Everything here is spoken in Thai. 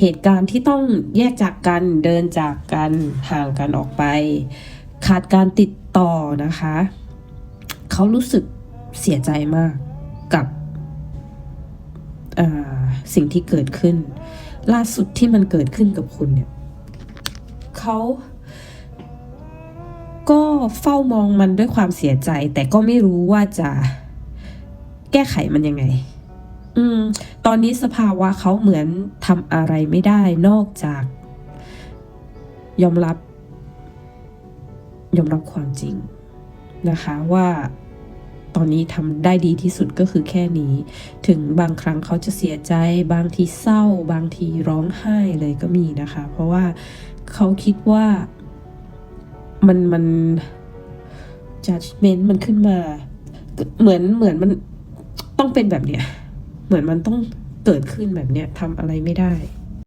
เหตุการณ์ที่ต้องแยกจากกันเดินจากกันห่างกันออกไป ขาดการติดต่อนะคะ เขารู้สึกเสียใจมากกับอ่าสิ่งที่เกิดขึ้น ล่าสุดที่มันเกิดขึ้นกับคุณเนี่ยเขาก็เฝ้ามองมันด้วยความเสียใจ แต่ก็ไม่รู้ว่าจะแก้ไขมันยังไง อืม ตอนนี้สภาวะเขาเหมือนทำอะไรไม่ได้นอกจาก ยอมรับ ยอมรับความจริงนะคะว่าตอนนี้ทำได้ดีที่สุดก็คือแค่นี้ ถึงบางครั้งเขาจะเสียใจ บางทีเศร้า บางทีร้องไห้เลยก็มีนะคะ เพราะว่าเขาคิดว่ามันมัน judgment มันขึ้นมา เหมือนเหมือนมันต้องเป็นแบบเนี้ย เหมือนมันต้องเกิดขึ้นแบบเนี้ยทำอะไรไม่ได้